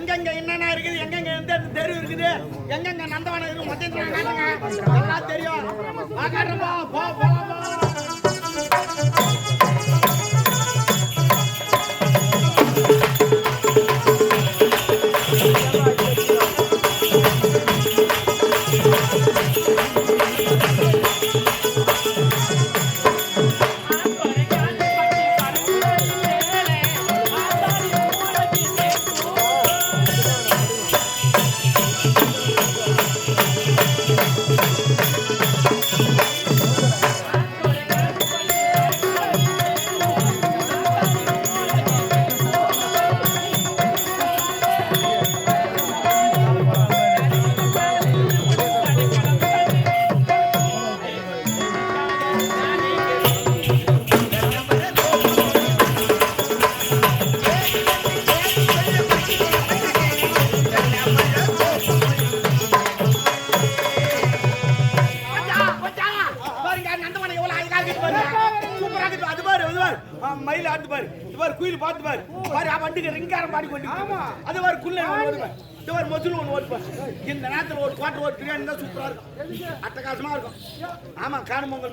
எங்கெங்க என்னென்ன இருக்குது எங்கெங்க எந்த தெரு இருக்குது எங்கெங்க நந்தவனம் இருக்கு மொத்தம் எல்லாம் தெரியும் போலாம்.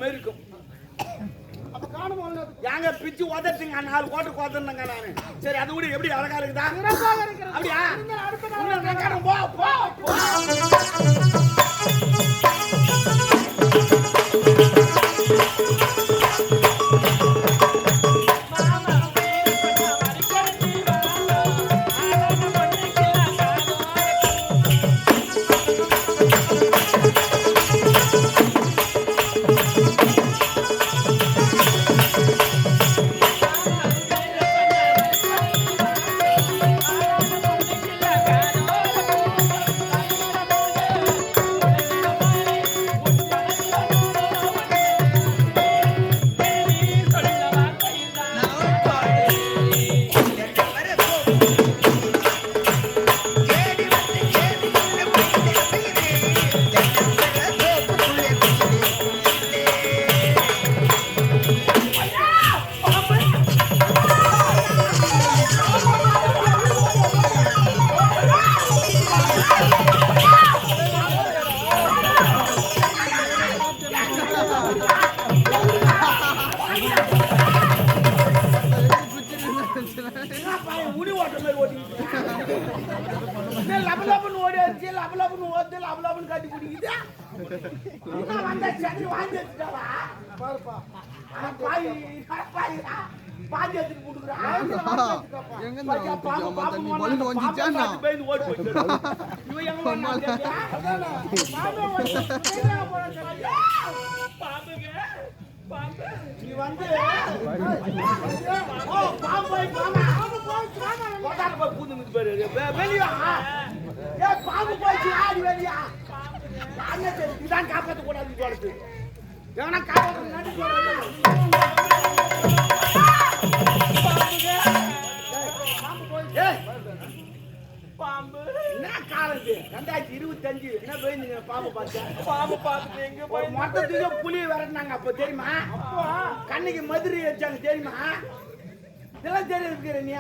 மாதிரி இருக்கும். ஏங்க பிச்சு உதட்டுங்க நாலு கோட்டை கோத்தனுங்க நானு. சரி அது கூட எப்படி அழகா இருக்குதா? அப்படியா? பாம்பை பயந்து ஓடி போயிட்டு. இவன் எங்க பாம்புங்க, பாம்பு. நீ வந்து ஓ, பாம்பு போய் பாம்பு. கொட்டார போய் பூந்துங்குது பாரு. வெளியா? ஏ, பாம்பு போயிடுச்சு, ஆடி வெளியா? யாருன்னே இதான் காப்பாத்தக் கூடாதுன்னு சொல்லுது. எவனா காப்பாத்த ஏய், பாம்பு. என்ன காலம் இது? ரெண்டாயிரத்தி இருபத்தஞ்சு. என்ன போயிருந்தீங்க பாம்பு பார்த்தேன் பாம்பு பார்த்துட்டு எங்க போய் மொத்தத்துக்கு புலி விரட்டினாங்க அப்போ தெரியுமா? கண்ணுக்கு மதுரை வச்சாங்க தெரியுமா? இதெல்லாம் தெரியுது நீ.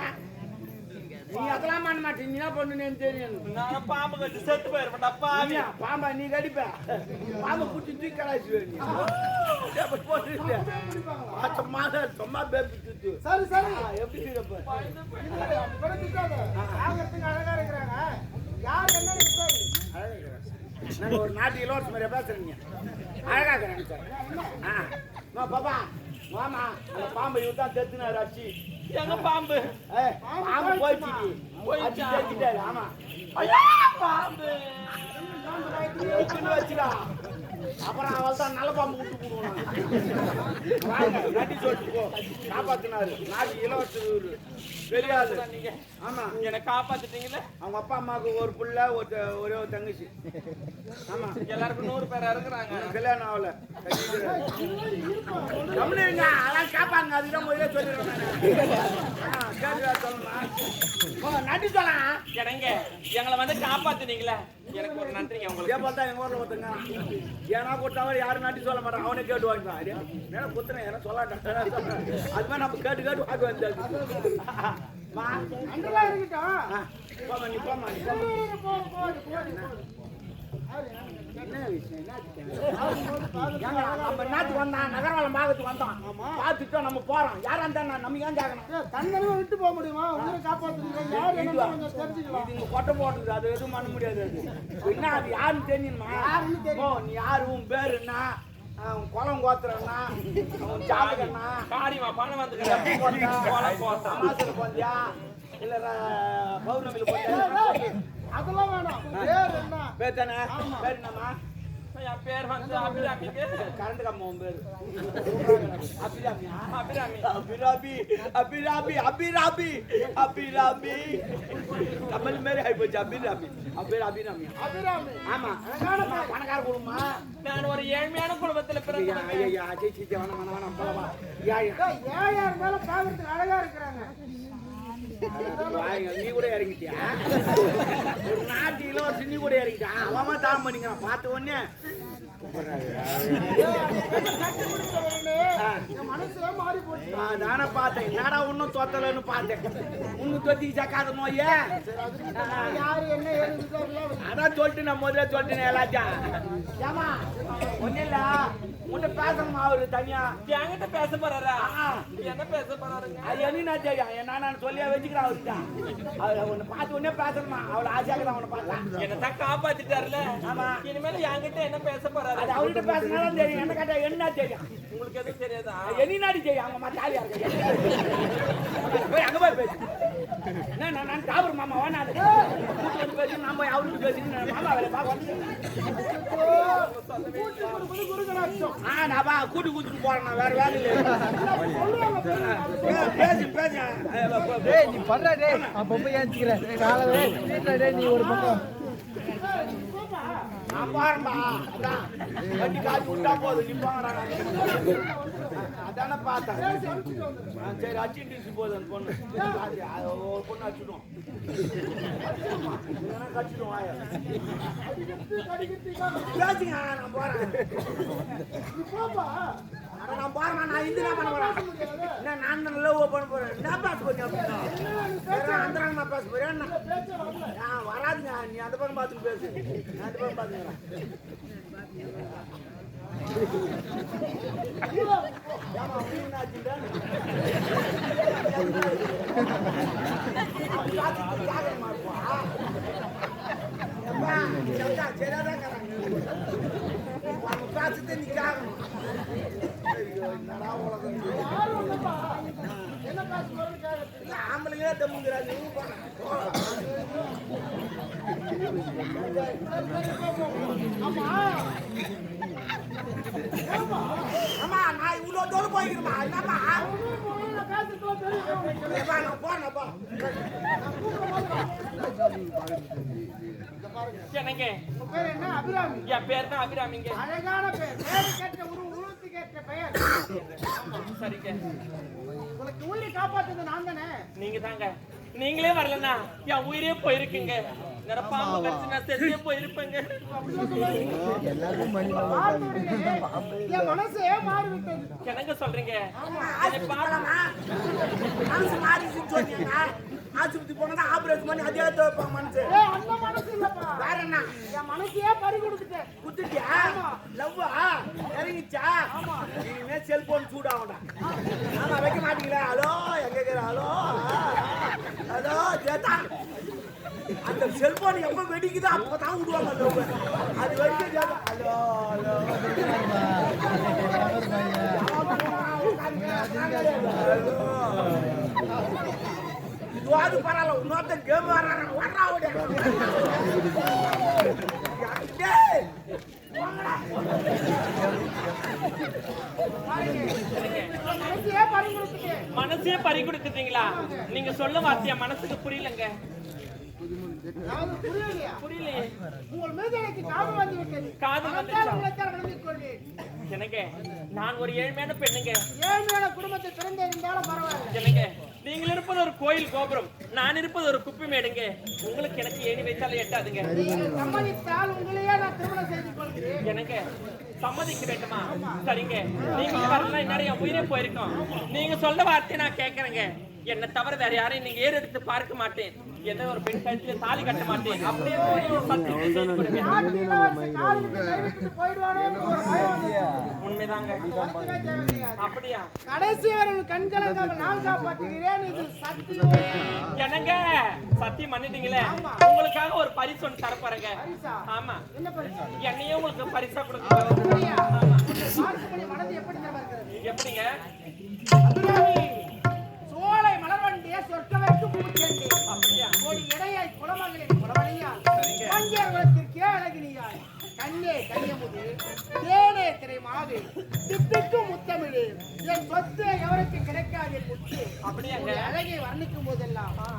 நீ அதெல்லாம் பண்ண மாட்டேன். நீ என்ன பண்ணுன்னு தெரியும். நான் பாம்பு கட்டி செத்து போயிருப்பேன்டா பாவி. நீயா, பாம்பா நீ கடிப்ப. பாம்பை புடிச்சு தூக்கி கலாய்ச்சி சும்மா பேப்பி தூத்து. சரி சரி. எப்படி அழகா இருக்கிறாங்க. யார் என்ன ஒரு நாட்டு இலவச மாதிரியா பேசுறீங்க? அழகா இருக்கிறாங்க சார். ஆ. பாப்பா. மாமா அந்த பாம்பை இவர் தான் தெத்துனாரு அடிச்சு எங்க பாம்பு? பாம்பு போயிடுச்சு? அடிச்சு தேய்ச்சிட்டாரு, ஆமா. ஐயா பாம்பு. வச்சுடா. அப்புறம் அவள் தான் நல்ல பாம்பு விட்டு போடுவாங்க வாங்க, நட்டி சொல்லிட்டு போ காப்பாத்தினாரு. நாட்டு இலவச இவரு பெரிய ஆளு நீங்க ஆமா. என்னை காப்பாத்திட்டீங்கல்ல அவங்க அப்பா அம்மாவுக்கு ஒரு புள்ள ஒரு ஒரே ஒரு தங்கச்சி. ஆமா. எல்லாருக்கும் நூறு பேரா இருக்கிறாங்க. கல்யாணம் ஆகல. கம்முனுங்க அதெல்லாம் கேட்பாங்க. அதுதான் முதல்ல சொல்லிடுறேன் நட்டி சொல்லலாம் எங்களை வந்து காப்பாத்தினீங்களே? எனக்கு ஒரு நன்றிங்க உங்களுக்கு. இதே பார்த்தா எங்க ஊர்ல ஒருத்தங்க ஏன்னா கொடுத்தவன் யாரும் நாட்டி சொல்ல மாட்டான் அவனே கேட்டு வாங்கிப்பான். அடியா மேல குத்துறேன்? ஏன்னா சொல்லாட்டான் அது மாதிரி நம்ம கேட்டு கேட்டு வாங்க வந்தாச்சு இருக்கட்டும். போமா நீ போமா நாட்டுக்கு வந்தான்? நகரவாளம் பாகத்துக்கு வந்தோம். பார்த்துட்டோம் நம்ம போறோம். யாரா இருந்தா நான் நம்ம ஏன் கேட்கணும்? தன்னறிவை விட்டு போக முடியுமா? காப்பாத்துறீங்க யார் என்ன தெரிஞ்சுக்கலாம். கொட்டை போடுறது அது எதுவும் பண்ண முடியாது அது. என்ன அது? யாருன்னு தெரியணுமா யாருன்னு தெரியும். நீ யாரு? உன் பேரு என்ன? உன் குளம் கோத்துறன்னா உன் ஜாதகன்னா காரியமா பணம் இல்ல பௌர்ணமியில போந்தியா ஏய், அதெல்லாம் வேணாம். பேர் என்ன? பேர் தானே? பேர் என்னம்மா? என் பேர் வந்து அபிராமிக்கு கரண்ட் கம்மா உன் பேரு? அபிராமியா அபிராமி. அபிராபி அபிராபி அபிராபி அபிராபி கமல் மாரி ஆயிப்போச்சு அபிராபி அபிர அபிராமி. அபிராமி. ஆமா. பணக்கார பணக்கார குடும்பமா? நான் ஒரு ஏழ்மையான குடும்பத்துல ஐயா பிறந்தவன். ஐயா ஐயா அஜய் வேணாம் வேணாம் வேணாம் போலவா ஏன் மேல பாக்குறதுக்கு அழகா இருக்கிறாங்க? நீ கூட இறங்கிட்டியா? ஒரு நாட்டு இளவரசி நீ கூட இறங்கிட்டான் அவன் தான் பண்ணிக்கிறான் பார்த்த உடனே நான் தானே பார்த்தேன் என்னடா ஒன்னும் தொத்தலன்னு பார்த்தேன் ஒன்னும் தொத்தி சக்காத நோயே அதான் சொல்லிட்டு நான் முதல்ல சொல்லிட்டேன் எல்லாத்தையும் ஏமா இல்ல உன்கிட்ட பேசணுமா அவரு தனியா என்கிட்ட பேச போறாரா. என்ன பேச போறாருங்க அது என்ன தெரியும் என்ன நான் சொல்லியா வச்சுக்கிறேன் அவர்கிட்ட அவர் உன்னை பார்த்து உடனே பேசணுமா அவளை ஆசையாக அவனை பார்த்தா என்ன தான் காப்பாத்திட்டாருல ஆமா. இனிமேல என்கிட்ட என்ன பேச போறாரு அது அவர்கிட்ட பேசினாலும் தெரியும். என்ன கேட்டா என்ன தெரியும்? உங்களுக்கு எதுவும் தெரியாதா? எனி நாடி தெரியும். அவங்க மாதிரி ஜாலியா இருக்கு போய் அங்க போய் பேசு. என்ன நான் நான் மாமா வேணாது கூட்டு வந்து பேசி நான் போய் அவருக்கு பேசி மாமா வேலை பார்க்க வந்து கூட்டி ஆ நான் பா கூட்டி கூட்டிட்டு போறேன். வேற வேலை இல்லை. பேசு பேசு. நீ பண்ற டேய். நான் பொம்மை ஏத்திக்கிறேன் காலவே வீட்டுல டேய் நீ ஒரு பக்கம். நான் பாரும்பா அதான். வண்டி காசு விட்டா போதும் நீ அதானே பார்த்தேன். சரி அச்சிட்டு போகுது அந்த பொண்ணு. ஒரு பொண்ணு அடிச்சிடும் இல்லைன்னா கடிச்சிடும் பேசுங்க நான் போறேன். நான் போறேன் நான் இந்த பண்ண போறேன்? நான் லவ் பண்ண போறேன். அப்படின்னா? அந்த நான் போறேன் என்ன? ஆ, வராதுங்க நீ அந்த பக்கம் பார்த்துட்டு பேசு நான் அந்த பக்கம் பார்த்துக்கிறேன் ஏமா அப்படி என்ன ஆச்சுடா? அவன் பார்த்துட்டு கேட்கணுமா இருப்பா? எப்பா, சரிதான், சரியாதான் நான் போறேன்ப்பா. என்னங்க? உங்க பேர் என்ன? அபிராமி. என் பேர் தான் அபிராமிங்க. அழகான பேர். பேரு கேட்ட உரு உருவத்து கேட்ட பெயர். சரிங்க. உனக்கு உயிரை காப்பாத்துறது நான் தானே? நீங்க தாங்க. நீங்களே வரலன்னா என் உயிரே போயிருக்குங்க. நிரப்பாம கடிச்சு நான் செத்தே போயிருப்பேங்க எல்லாருக்கும் மனசே மாறி விட்டது என்னங்க சொல்றீங்க? மனசு மாறிடுச்சுன்னு சொன்னீங்க. ஆஸ்பத்திரி போனா ஆபரேஷன் பண்ணி அதே துவைப்பாங்க மனசு. அந்த மனசு இல்லப்பா வேற என்ன? என் மனசையே பறி கொடுத்துட்டேன் குத்துட்டியா? லவ்வா? இறங்கிச்சா? இனிமே செல்போன். ஆமா, வைக்க மாட்டீங்களா? ஹலோ, எங்க? ஹலோ? ஹலோ, சேத்தா? அந்த செல்போன் எப்ப வெடிக்குதோ அப்பதான் விடுவாங்க அது வரைக்கும் சேத்தா. Hello hello. இதுவாது பரவாயில்ல இன்னொருத்த கேம் வர்றாங்க வர்றா மனசே பறி கொடுத்துட்டீங்களா நீங்க சொல்ல வார்த்தையா? மனசுக்கு புரியலங்க. எனக்கு காதல் எனக்கு நான் ஒரு ஏழ்மையான பெண்ணுங்க. ஏழ்மையான குடும்பத்தை பிறந்து இருந்தாலும் பரவாயில்ல எனக்கு நீங்கள் இருப்பது ஒரு கோயில் கோபுரம் நான் இருப்பது ஒரு குப்பை மேடுங்க. உங்களுக்கு எனக்கு ஏணி வைத்தாலே எட்டாதுங்க. சம்மதித்தால் உங்களையே நான் திருமணம் செய்து கொள்கிறேன் எனக்கு சம்மதிக்க வேண்டுமா சரிங்க நீங்க வரலாம் இந்நேரம் என் உயிரே போயிருக்கோம். நீங்க சொல்ல வார்த்தையை நான் கேட்கறேங்க. என்னை தவிர வேற யாரையும் நீங்க ஏறெடுத்து பார்க்க மாட்டேன். எந்த ஒரு பெண் கழுத்துல தாலி கட்ட மாட்டேன். அப்படியே. உண்மைதாங்க? அப்படியா? கடைசி வரை உன் கண் கலங்காம நான் காப்பாற்றுகிறேன். இது சத்தியம் என்னங்க? சத்தியம் பண்ணிட்டீங்களே. ஆமா. உங்களுக்காக ஒரு பரிசு ஒன்று தரப்போறேங்க. பரிசா? ஆமா. என்ன பரிசு? என்னையும் உங்களுக்கு பரிசா கொடுக்க? எப்படிங்க?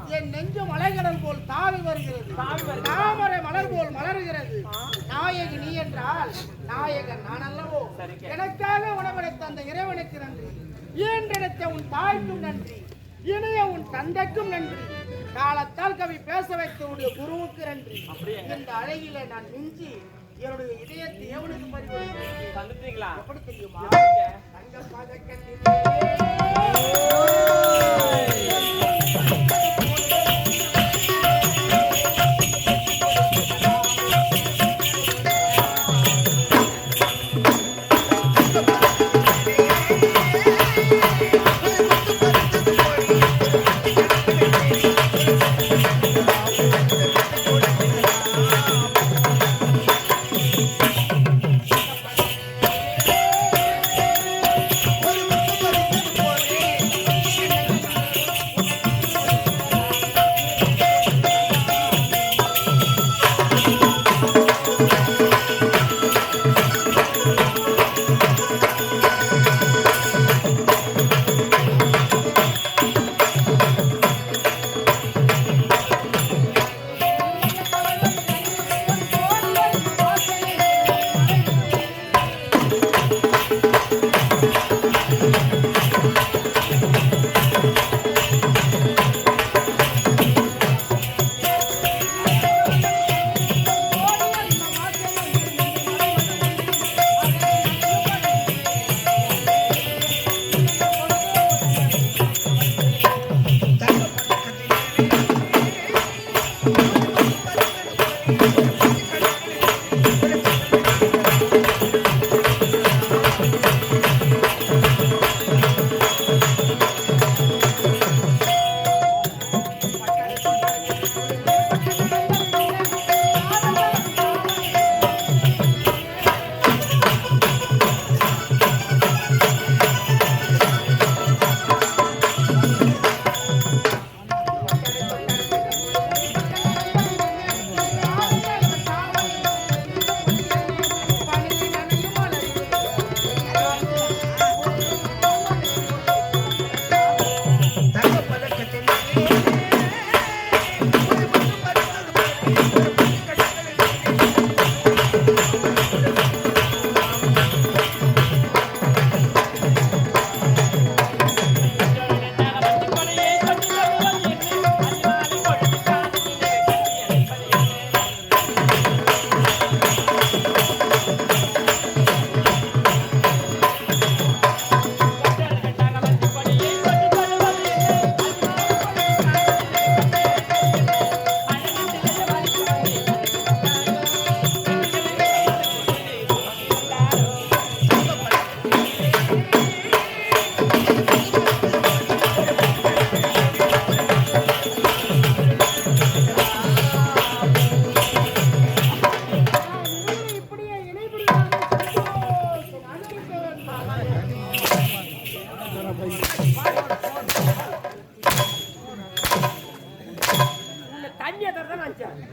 என் நெஞ்சு மலைகடல் போல் தாவி வருகிறது. தாவி வருகிறது. தாமரை மலர் போல் மலருகிறது. நாயகி நீ என்றால் நாயகன் நான் அல்லவோ. எனக்காக உணவளித்த அந்த இறைவனுக்கு நன்றி. ஈன்றெடுத்த உன் தாய்க்கும் நன்றி. இனிய உன் தந்தைக்கும் நன்றி காலத்தால் கவி பேச வைத்த உன்னுடைய குருவுக்கு நன்றி. இந்த அழகில நான் மிஞ்சி என்னுடைய இதயத்தை எவனுக்கு பறிவு எப்படி தெரியுமா? தங்க பதக்கத்திலே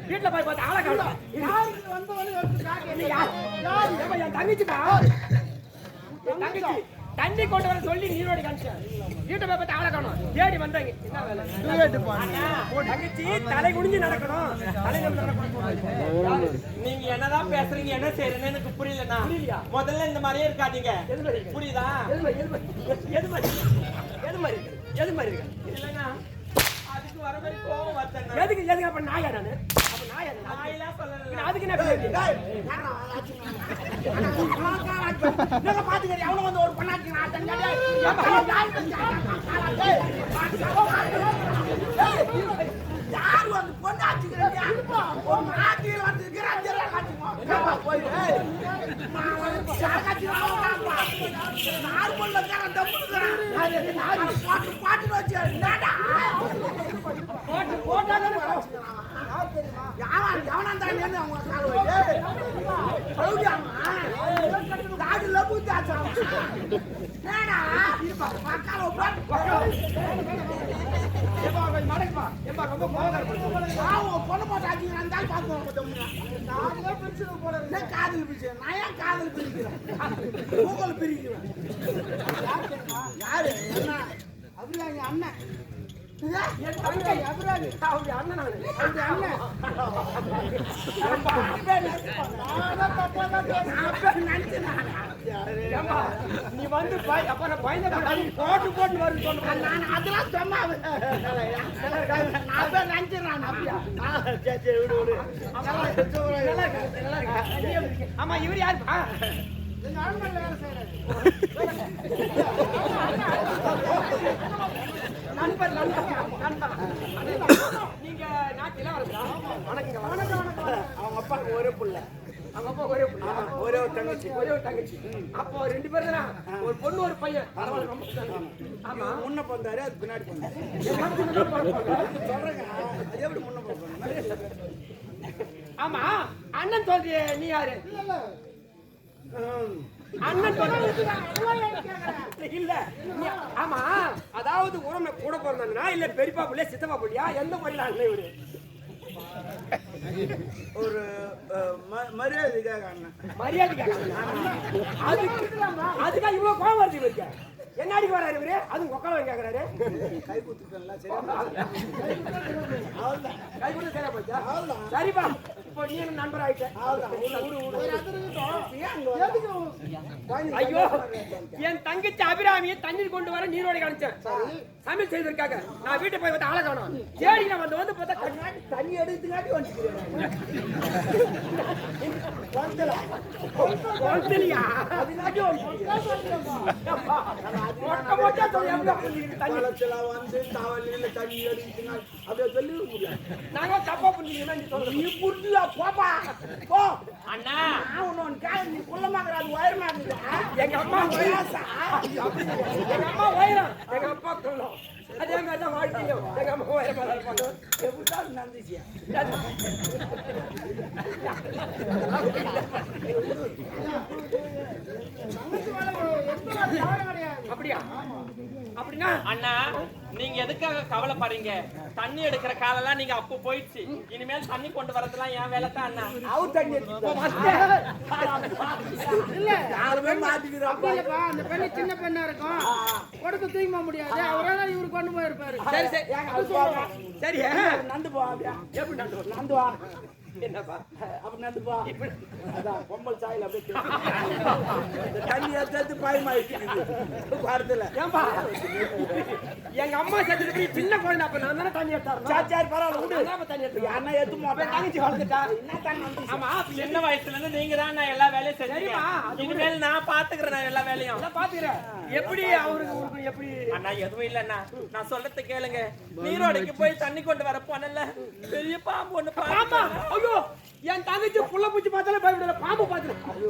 வீட்டுல போய் பார்த்து ஆளை காணும் என் தங்கச்சிப்பா என் தங்கச்சி. தண்ணி கொண்டு வர சொல்லி நீரோடி காமிச்சேன் வீட்டை போய் பார்த்து ஆளை காணும் தேடி வந்தாங்க தங்கச்சி தலை குனிஞ்சு நடக்கணும். தலை நீங்க என்னதான் பேசுறீங்க என்ன செய்யறேன்னு எனக்கு புரியலண்ணா. புரியலையா? முதல்ல இந்த மாதிரியே இருக்காதீங்க? புரியுதா? எது மாதிரி எது மாதிரி? எது மாதிரி? எது மாதிரி இருக்கு? எது மாதிரி இருக்கு? இல்லைண்ணா. அதுக்கு வர மாதிரி கோவம் எதுக்கு எதுக்கு அப்ப நாயா நானு? நாயெல்லாம் சொல்லல பின்ன அதுக்கு என்ன பேரு? என்னங்க வந்து ஒரு பொண்ணாட்டி யார் வந்து பொண்டாச்சுக்கிறீங்க ஒரு நாட்டில் வந்து இருக்கிறாங்க போய் ஏய், நான் வந்து சாகாச்சு நார்மல்ல இருக்கிறேன் தப்பு பாட்டு பாட்டு வச்சு என்னடா போட்டு போட்டாலும் யாவன் எவனாந்தானேன்னு அவங்க கால் வைத்து பௌடியாமா தாடி லபு தாச்சா என்னடா இருப்பா பக்கால ஏப்பா கொஞ்சம் மடக்குப்பா ஏப்பா ரொம்ப கோவம் பாவம் பொண்ணு போட்டாச்சு அந்த பார்த்து நானே பிரிச்சு போல என்ன காதல் பிரிச்சு நான் ஏன் காதல் பிரிக்கிறேன் கூகல் பிரிக்கிறேன் யாரு என்ன அபிராமி அண்ணன். அபிராமி அவங்க அண்ணன். அண்ணன். நீ வந்து பய- அப்ப போட்டு போட்டு சொன்னேன் நான் அதெல்லாம் சொன்னா நான் நினைச்சிடறான் அப்படியா சரி சரி விடு விடு ஆமா இவர் யாருப்பா நண்பர் நண்பர் நண்பர். நீங்க நாட்டில வணக்கம். வணக்கம். அப்பாவுக்கு ஒரே புள்ள. அவங்க அப்பா ஒரே. ஒரே ஒரு தங்கச்சி. ஒரே ஒரு தங்கச்சி. அப்போ ரெண்டு பேர் தானே. ஒரு பொண்ணு ஒரு பையன். பரவாயில்ல ரொம்ப. ஆமா. முன்ன பந்தாரு அது பின்னாடி சொல்றேங்க அது எப்படி முன்ன ஆமா. அண்ணன் சொல்றியே நீ யாரு? அண்ணன் இல்ல. ஆமா. அதாவது உரமை கூட பிறந்தாங்கன்னா இல்ல பெரியப்பா பிள்ளையா சித்தப்பா பிள்ளையா எந்த முறையில அண்ணன் இவரு? ஒரு மரியாதைக்காக அண்ணன். மரியாதை அதுக்கு அதுக்கா இவ்வளவு கோவம் வருது இவருக்கு? என்ன அடிக்க வராரு இவரு? அதுவும் கொக்கல கேக்குறாரு. கை குத்துட்டேன்ல சரி கை கூட சரியா போச்சா? சரிப்பா. இப்போ நீ எனக்கு நண்பர் ஆயிட்ட ஐயோ என் தங்கச்சி அபிராமியை தண்ணீர் கொண்டு வர நீரோடை காமிச்சேன் சமையல் செய்திருக்காங்க நான் வீட்டை போய் பார்த்து ஆளை காணோம். தேடி நான் வந்து வந்து பார்த்தா தண்ணி எடுத்துக்காட்டி வந்துக்கிறேன். வந்து தவளையில தண்ணி எடுத்துங்க அப்படியே சொல்லி நாங்க தப்பா புரிஞ்சுக்கணும் நீ சொல்றது நீ புரிஞ்சுல போப்பா போ அண்ணா நான் உன்னோட காலம் நீ குள்ளமாக்குற அது உயரமாக்குதா எங்க அம்மா எங்க அம்மா உயரம் எங்க அப்பா சொல்லும் அதே மாதிரி தான் வாழ்க்கையும் எங்கள் அம்மா உயரமா தான் இருப்பாங்க எப்படிதான் நடந்துச்சு அப்படியா? அப்படின்னா அண்ணா நீங்க எதுக்காக கவலைப்படுறீங்க? தண்ணி எடுக்கிற காலெல்லாம் நீங்க அப்போ போயிடுச்சு. இனிமேல் தண்ணி கொண்டு வரதெல்லாம் என் வேலை தான் அண்ணா. அவர் தண்ணி இல்ல. யாருமே மாட்டிக்கிறோம் இல்லப்பா. அந்த பெண்ணு சின்ன பெண்ணா இருக்கும். கொடுத்து தூக்க முடியாது. அவரால இவரு கொண்டு போயிருப்பாரு. சரி சரி. சரி. நந்து போ எப்படி நண்டு நந்து வா. என்னப்பா அப்ப நந்து போ அதான் பொம்பல் சாயில் அப்படியே இந்த தண்ணி எடுத்து பயமாயிட்டு பாரத்துல ஏன்பா? எங்க அம்மா சின்ன குழந்தை அப்ப நான் தானே தண்ணி எடுத்தாரு சரி சரி பரவாயில்ல விடு. அதான் தண்ணி எடுத்து அண்ணா எடுத்து மாட்டேன் தங்கச்சி வளர்ந்துட்டா? என்ன தண்ணி வந்து ஆமா சின்ன வயசுல இருந்து நீங்க தான் நான் எல்லா வேலையும் அது இனிமேல் நான் பாத்துக்கிறேன் நான் எல்லா வேலையும். அதான் பாத்துக்கிறேன். எப்படி அவருக்கு எப்படி அண்ணா எதுவும் இல்லண்ணா. நான் சொல்றது கேளுங்க. நீரோடைக்கு போய் தண்ணி கொண்டு வர போனல பெரிய பாம்பு ஒண்ணு பாம்பு என் தங்கச்சி புள்ள பூச்சி பார்த்தாலே பயப்படல பாம்பு பார்த்துட்டு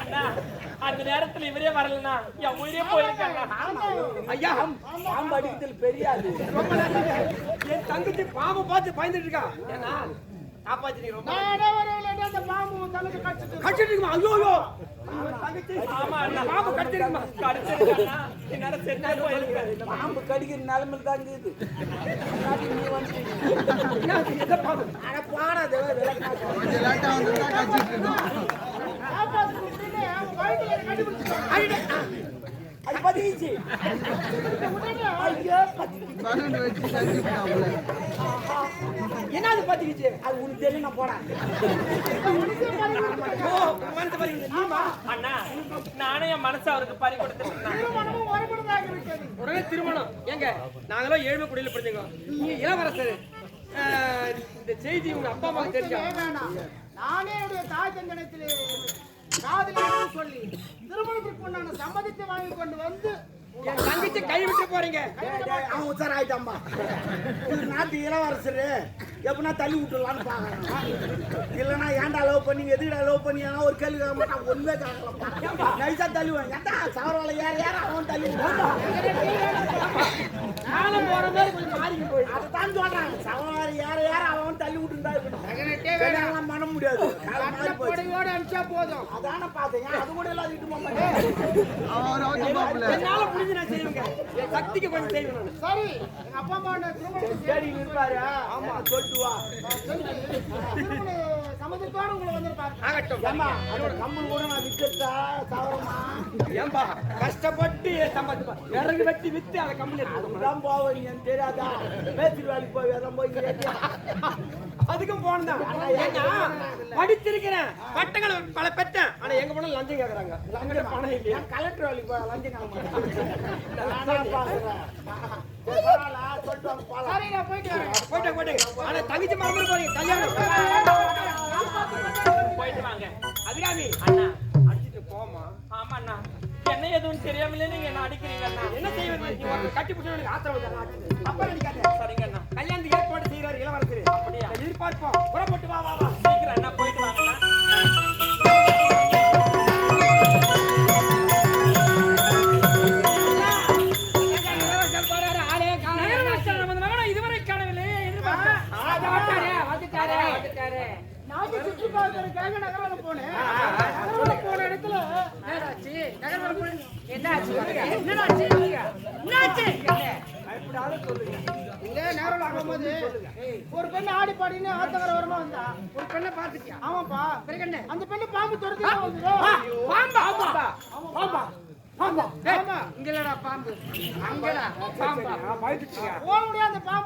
அண்ணா அந்த நேரத்துல இவரே வரலனா என் உயிரே போயிருக்காங்க. ஐயா பாம்பு அடிக்கிறதுல பெரியாது. என் தங்கச்சி பாம்பு பார்த்து பயந்துட்டு இருக்கா. ஏன்னா காப்பாத்தி ரொம்ப இருக்குமா? ஐயோ. ஆமா பாம்பு பாம்பு கடிக்கிற நிலைமையில தான் இருக்குது நீ வந்து பாம்பு அது ஐயோ என்ன அது அது உனக்கு தெரியும் நான் போறேன் ஓ மனசு பாருங்க நீமா அண்ணா நானே என் மனசு அவருக்கு பறி கொடுத்துருக்கேன் உடனே திருமணம். ஏங்க நாங்களும் ஏழ்மை குடியில பிடிச்சங்க நீங்க இளவரசர். ஆஹ், இந்த செய்தி உங்க அப்பா அம்மாவுக்கு தெரிஞ்சா? வேணாம். நானே என்னுடைய தாய் தந்தனத்திலே காதலி என்று சொல்லி திருமணத்திற்கு உண்டான சம்மதத்தை வாங்கி கொண்டு வந்து என் தங்கச்சி கை விட்டு போறீங்க. அவன் உச்சார ஆயிட்டாம்பா நாட்டு இளவரசர். எப்படின்னா தள்ளி விட்டுலான்னு பாக்குறான் இல்லைன்னா ஏன்டா லவ் பண்ணி எதுக்குடா லவ் பண்ணி ஏன்னா ஒரு கேள்வி கேட்க மாட்டான். கேட்கலப்பா. நைஸா தள்ளுவேன் ஏன்டா சவரவால ஏற ஏற அவன் தள்ளி காலம் போற மாதிரி கொஞ்சம் மாறிக்கு போய் அதைத்தான் சொல்றான். சவரவால ஏற ஏற அவன் தள்ளி விட்டுருந்தா இருக்கணும் கல்யாணம் பண்ண முடியாது. புடவையோட அனுப்பிச்சா போதும். அதான பார்த்தேன் அது கூட எல்லாம் இட்டு போக மாட்டேன்? என்னால முடிஞ்சு நான் செய்வேங்க. என் சக்திக்கு கொஞ்சம் செய்வேன் சரி எங்க அப்பா அம்மா தேடி இருப்பாரு ஆமா சொல்லிட்டு வா. சம்மதத்தோட உங்களை வந்திருப்பாரு ஆகட்டும். ஏம்மா அதோட கூட நான் விற்கிறதா சவரமா? ஏன்பா கஷ்டப்பட்டு சம்பாதிப்பா இறங்கு வெட்டி வித்து அதை எடுத்துக்கணும் அதுதான் போவீங்கன்னு தெரியாதா? மேஸ்திரி வேலைக்கு போய் வேற போய்? அதுக்கும் போனதான் ஏன்னா படிச்சிருக்கிறேன் பட்டங்களை பல பெற்றேன். ஆனா எங்க போனாலும் லஞ்சம் கேக்குறாங்க. லஞ்சம்? பணம் இல்லையா. கலெக்டர் வேலைக்கு போய் லஞ்சம் நான் போயிட்டு வரேன். போயிட்டேன் போயிட்டேன் ஆனா தங்கச்சி மறந்து போறீங்க. கல்யாணம். போயிட்டு வாங்க. அதிகாமி. அண்ணா அடிச்சிட்டு போமா ஆமா அண்ணா என்ன எதுவும் தெரியாமலே நீங்க என்ன அடிக்கிறீங்க அண்ணா என்ன செய்வது கட்டி பிடிச்ச எனக்கு ஆத்திரம் வந்து அப்ப நினைக்காத சரிங்க அண்ணா கல்யாணத்துக்கு ஏற்பாடு செய்யறாரு இளவரசர். அப்படியா? எதிர்பார்ப்போம் புறப்பட்டு வா வா வா. சீக்கிரம் அண்ணா போயிட்டு வாங்க பார்க்கறதுக்காக நகரம் போனேன் நகரம் போன இடத்துல. இங்க நேரம் ஆகும்போது ஒரு பெண்ணு ஆடி பாடின்னு ஆத்தங்கர வரமா வந்தா. ஒரு பெண்ணை பார்த்துட்டியா? ஆமாப்பா. அந்த பெண்ணு பாம்பு துரத்தி பாம்பா பாம்பா பாம்பா பாம்பு.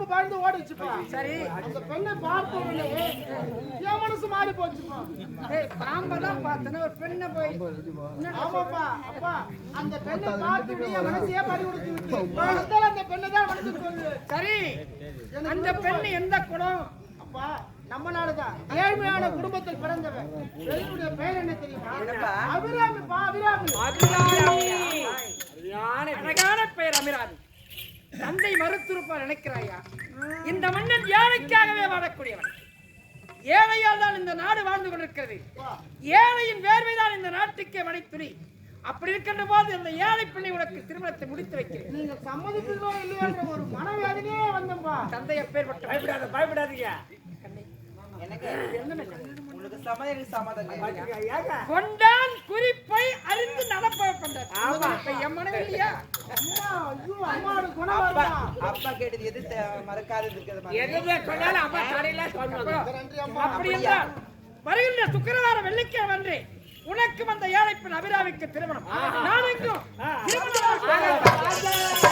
பயந்து ஓடிச்சுப்பா சரி. அந்த பெண்ணை உடனே என் மனசு மாறி போச்சுப்பா. ஏய் பாம்பை தான் பார்த்தேன்னா ஒரு பெண்ணை போய் ஆமாப்பா அப்பா. அந்த பெண்ணை பார்த்து என் மனசையே பறி கொடுத்து விட்டு? அந்த பெண்ணை தான் மனசுக்கு சரி. அந்த பெண் எந்த குணம்? அப்பா நம்ம நாடுதான் ஏழ்மையான குடும்பத்தில் பிறந்தவன். பெண்ணுடைய பெயர் என்ன தெரியுமா? அபிராமி பா அபிராமி. அழகான பெயர் அபிராமி. தந்தை மறுத்திருப்பார் நினைக்கிறாயா? இந்த மன்னன் ஏழைக்காகவே வாழக்கூடியவன். ஏழையால் தான் இந்த நாடு வாழ்ந்து கொண்டிருக்கிறது. ஏழையின் வேர்வைதான் இந்த நாட்டுக்கே மனைத்துணி அப்படி இருக்கின்ற போது அந்த ஏழை பிள்ளை உனக்கு திருமணத்தை முடித்து வைக்கிறேன். நீங்க சம்மதிப்பீர்களோ இல்லையோன்ற ஒரு மனவேதனையே வந்தம்பா தந்தை எப்பேற்பட்ட பயப்படாத பயப்படாதீங்க. கொண்டான் குறிப்பை அறிந்து நடப்ப அப்பா கேட்டது எது தே- மறக்காதது இருக்கிறது எதுல சொன்னாலும் அம்மா கடையில அப்படி என்றால் வருகின்ற சுக்கிரவாரம் வெள்ளிக்கிழமை அன்று உனக்கும் அந்த ஏழைப்பின் அபிராமிக்கு திருமணம். நான் எங்கும் திருமணம்.